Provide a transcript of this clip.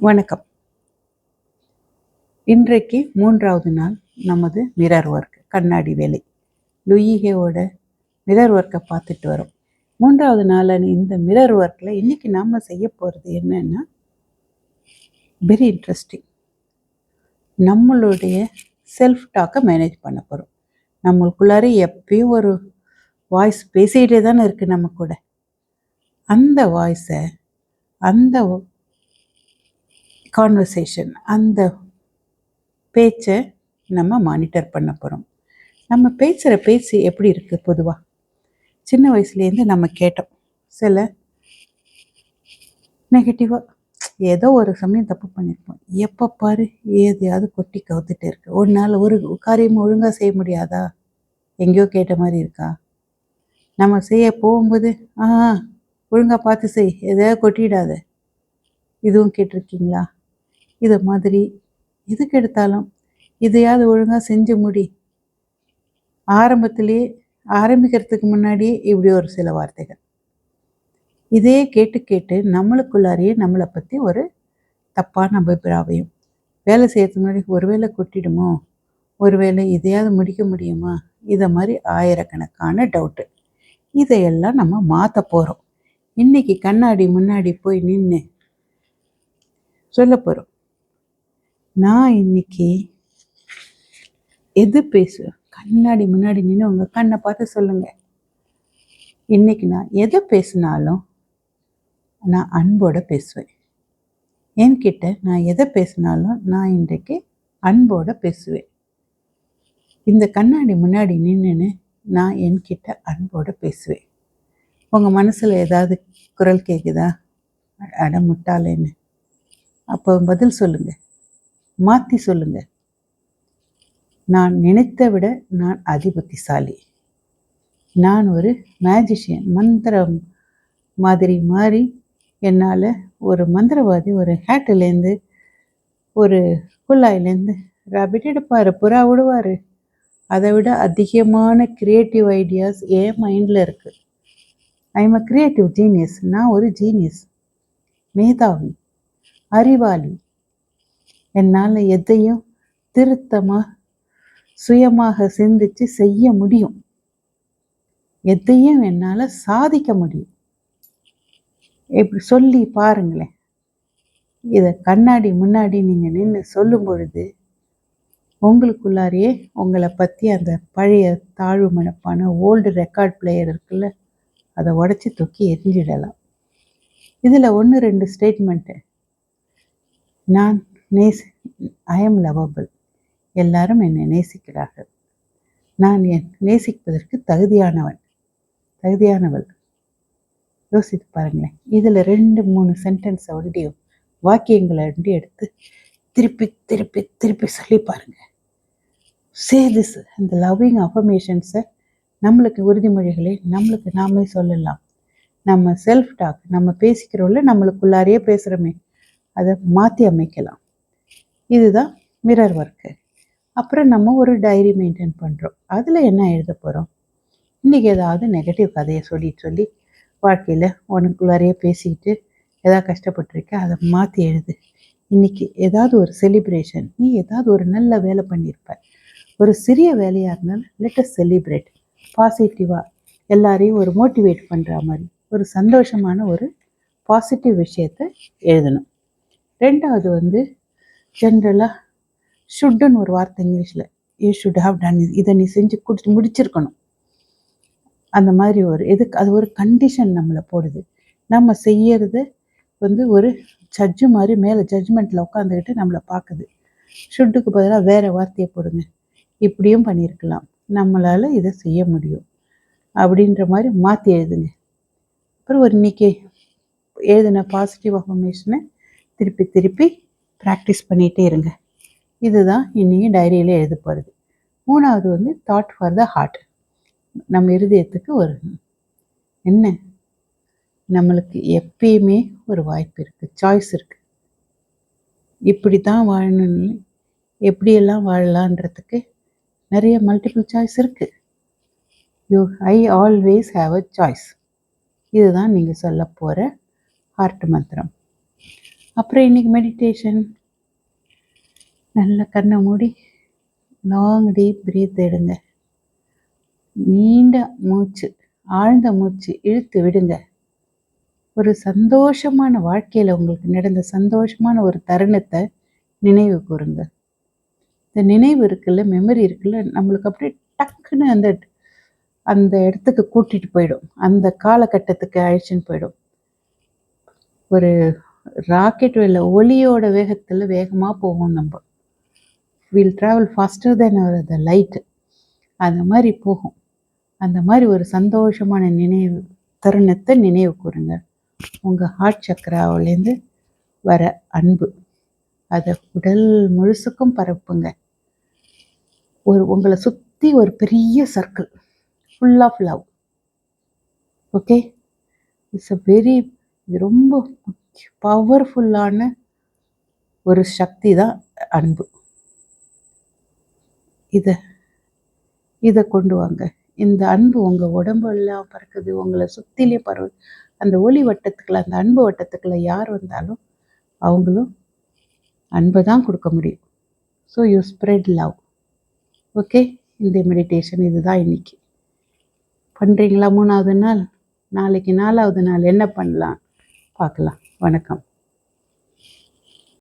வணக்கம். இன்றைக்கு மூன்றாவது நாள் நமது மிரர் ஒர்க் கண்ணாடி வேலை. லுயிகேவோட மிரர் ஒர்க்கை பார்த்துட்டு வரோம். மூன்றாவது நாளான இந்த மிரர் ஒர்க்கில் இன்றைக்கி நாம் செய்ய போகிறது என்னென்னா வெரி இன்ட்ரெஸ்டிங் நம்மளுடைய செல்ஃப் டாக்கை மேனேஜ் பண்ண போகிறோம் நம்மளுக்குள்ளார எப்பயும் ஒரு வாய்ஸ் பேசிகிட்டே தானே இருக்குது நம்ம கூட. அந்த வாய்ஸை அந்த கான்வர்சேஷன் அந்த பேச்சை நம்ம மானிட்டர் பண்ண போகிறோம் நம்ம பேசுகிற பேச்சு எப்படி இருக்குது பொதுவாக சின்ன வயசுலேருந்து நம்ம கேட்டோம். சில நெகட்டிவாக ஏதோ ஒரு சமயம் தப்பு பண்ணியிருப்போம் எப்போ பாரு எதையாவது கொட்டி கவுத்துட்டு இருக்கு. ஒரு நாள் ஒரு காரியம் ஒழுங்காக செய்ய முடியாதா? எங்கேயோ கேட்ட மாதிரி இருக்கா? நம்ம செய்ய போகும்போது ஆ ஒழுங்காக பார்த்து செய். எதையாவது கொட்டிடாத. இதுவும் கேட்டிருக்கீங்களா? இது மாதிரி. எதுக்கு எடுத்தாலும் இதையாவது ஒழுங்காக செஞ்சு முடி. ஆரம்பத்திலே ஆரம்பிக்கிறதுக்கு முன்னாடியே இப்படி ஒரு சில வார்த்தைகள். இதே கேட்டு கேட்டு நம்மளுக்குள்ளாரையே நம்மளை பற்றி ஒரு தப்பான அபிப்பிராயம். வேலை செய்யறதுக்கு முன்னாடி ஒருவேளை கொட்டிடுமோ? ஒருவேளை இதையாவது முடிக்க முடியுமா? இதை மாதிரி ஆயிரக்கணக்கான டவுட்டு இதையெல்லாம் நம்ம மாற்ற போகிறோம் இன்னைக்கு கண்ணாடி முன்னாடி போய் நின்று சொல்ல போகிறோம் நான் இன்னைக்கு எது பேசுவேன் கண்ணாடி முன்னாடி நின்று உங்கள் கண்ணை பார்த்து சொல்லுங்கள் இன்னைக்கு நான் எதை பேசினாலும் நான் அன்போடு பேசுவேன். என்கிட்ட நான் எதை பேசினாலும் நான் இன்றைக்கு அன்போடு பேசுவேன். இந்த கண்ணாடி முன்னாடி நின்றுன்னு நான் என்கிட்ட அன்போடு பேசுவேன். உங்கள் மனசில் ஏதாவது குரல் கேட்குதா அட முட்டாளேன்னு. அப்போ பதில் சொல்லுங்கள் மாற்றி சொல்லுங்கள் நான் நினைத்த விட நான் அதிபத்திசாலி. நான் ஒரு மேஜிஷியன் மந்திரம் மாதிரி மாறி என்னால் ஒரு மந்திரவாதி ஒரு ஹேட்டுலேருந்து ஒரு குல்லாயிலேருந்து ராபிட் எடுப்பார் புறா விடுவார். அதை விட அதிகமான க்ரியேட்டிவ் ஐடியாஸ் என் மைண்டில் இருக்குது I am a creative genius நான் ஒரு ஜீனியஸ் மேதாவி அறிவாளி என்னால் எதையும் திருத்தமாக சுயமாக சிந்திச்சு செய்ய முடியும். எதையும் என்னால் சாதிக்க முடியும். இப்படி சொல்லி பாருங்களேன். இதை கண்ணாடி முன்னாடி நீங்கள் நின்று சொல்லும் பொழுது உங்களுக்குள்ளாரையே உங்களை பற்றி அந்த பழைய தாழ்வு மனப்பான ஓல்டு ரெக்கார்ட் பிளேயர் இருக்குல்ல அதை உடச்சி தூக்கி எரிஞ்சிடலாம் இதில் ஒன்று ரெண்டு ஸ்டேட்மெண்ட்டு நான் நேசி ஐ எம் லவபிள் எல்லாரும் என்னை நேசிக்கிறார்கள். நான் என் நேசிப்பதற்கு தகுதியானவன். தகுதியானவள். யோசித்து பாருங்களேன். இதில் ரெண்டு மூணு சென்டென்ஸை ஒன்றியும் வாக்கியங்களை ஒன்றி எடுத்து திருப்பி திருப்பி திருப்பி சொல்லி பாருங்கள் சே திஸ் அந்த லவ்விங் அஃபர்மேஷன்ஸை நம்மளுக்கு உறுதிமொழிகளை நம்மளுக்கு நாமே சொல்லலாம். நம்ம செல்ஃப் டாக் நம்ம பேசிக்கிறோம்ல நம்மளுக்குள்ளாரையே பேசுகிறோமே அதை மாற்றி அமைக்கலாம். இதுதான் மிரர் ஒர்க்கு அப்புறம் நம்ம ஒரு டைரி மெயின்டைன் பண்ணுறோம் அதில் என்ன எழுத போகிறோம் இன்றைக்கி ஏதாவது நெகட்டிவ் கதையை சொல்லி சொல்லி வாழ்க்கையில் உனக்குள்ளாரையே பேசிக்கிட்டு ஏதாவது கஷ்டப்பட்டுருக்க அதை மாற்றி எழுது. இன்றைக்கி ஏதாவது ஒரு செலிப்ரேஷன் நீ ஏதாவது ஒரு நல்ல வேலை பண்ணியிருப்ப. ஒரு சிறிய வேலையாக இருந்தாலும் லெட்டஸ் செலிப்ரேட் பாசிட்டிவாக எல்லாரையும் ஒரு மோட்டிவேட் பண்ணுற மாதிரி ஒரு சந்தோஷமான ஒரு பாசிட்டிவ் விஷயத்த எழுதணும். ரெண்டாவது வந்து ஜென்ரலாக ஷுட்டுன்னு ஒரு வார்த்தை இங்கிலீஷில். யூ ஷுட் ஹாவ் டன் இதை நீ செஞ்சு கொடுத்து முடிச்சிருக்கணும். அந்த மாதிரி ஒரு எதுக்கு அது ஒரு கண்டிஷன் நம்மளை போடுது. நம்ம செய்யறது வந்து ஒரு ஜட்ஜு மாதிரி மேலே ஜட்ஜ்மெண்ட்டில் உட்காந்துக்கிட்டு நம்மளை பார்க்குது ஷுட்டுக்கு பதிலாக வேறு வார்த்தையை போடுங்க. இப்படியும் பண்ணியிருக்கலாம். நம்மளால் இதை செய்ய முடியும். அப்படின்ற மாதிரி மாற்றி எழுதுங்க. அப்புறம் ஒரு இன்னைக்கு எழுதின பாசிட்டிவ் அஃபர்மேஷனை திருப்பி திருப்பி ப்ராக்டிஸ் பண்ணிகிட்டே இருங்க. இதுதான் இன்றைக்கி டைரியில் எழுத போகிறது மூணாவது வந்து தாட் ஃபார் த ஹார்ட் நம்ம இருதயத்துக்கு ஒரு என்ன? நம்மளுக்கு எப்பயுமே ஒரு வாய்ப்பு இருக்குது சாய்ஸ் இருக்குது இப்படி தான் வாழணும்னு எப்படியெல்லாம் வாழலான்றதுக்கு நிறைய மல்டிபிள் சாய்ஸ் இருக்குது you I always have a choice இதுதான் நீங்கள் சொல்ல போகிற ஹார்ட் மந்திரம். அப்புறம் இன்னைக்கு மெடிடேஷன் நல்ல கண்ணை மூடி லாங் டீப் பிரீத் எடுங்க. நீண்ட மூச்சு ஆழ்ந்த மூச்சு இழுத்து விடுங்க. ஒரு சந்தோஷமான வாழ்க்கையில் உங்களுக்கு நடந்த சந்தோஷமான ஒரு தருணத்தை நினைவு கூறுங்க. இந்த நினைவு இருக்குல்ல மெமரி இருக்குல்ல நம்மளுக்கு அப்படியே டக்குன்னு அந்த அந்த இடத்துக்கு கூட்டிகிட்டு போயிடும். அந்த காலகட்டத்துக்கு அழைச்சின்னு போயிடும். ஒரு ராக்கெட் இல்லை ஒளியோட வேகத்தில் வேகமாக போகும் நம்ம. Will travel faster then the light அந்த மாதிரி போகும். அந்த மாதிரி ஒரு சந்தோஷமான நினைவு தருணத்தை நினைவு கூறுங்க. உங்கள் ஹார்ட் சக்கராவிலேருந்து வர அன்பு. அதை உடல் முழுசுக்கும் பரப்புங்க. ஒரு உங்களை சுற்றி ஒரு பெரிய circle full of love okay it's a very இது ரொம்ப பவர்ஃபுல்லான ஒரு சக்தி தான் அன்பு. இதை இதை கொண்டு வாங்க. இந்த அன்பு உங்கள் உடம்பெல்லாம் பறக்குது உங்களை சுற்றிலே பரவு அந்த ஒளி வட்டத்துக்குள்ள அந்த அன்பு வட்டத்துக்குள்ள யார் வந்தாலும் அவங்களும் அன்பை தான் கொடுக்க முடியும். So you spread love okay இந்த மெடிடேஷன் இதுதான் இன்னைக்கு. பண்ணுறீங்களா மூணாவது நாள்? நாளைக்கு நாலாவது நாள் என்ன பண்ணலாம்? பார்க்கலாம். வணக்கம்.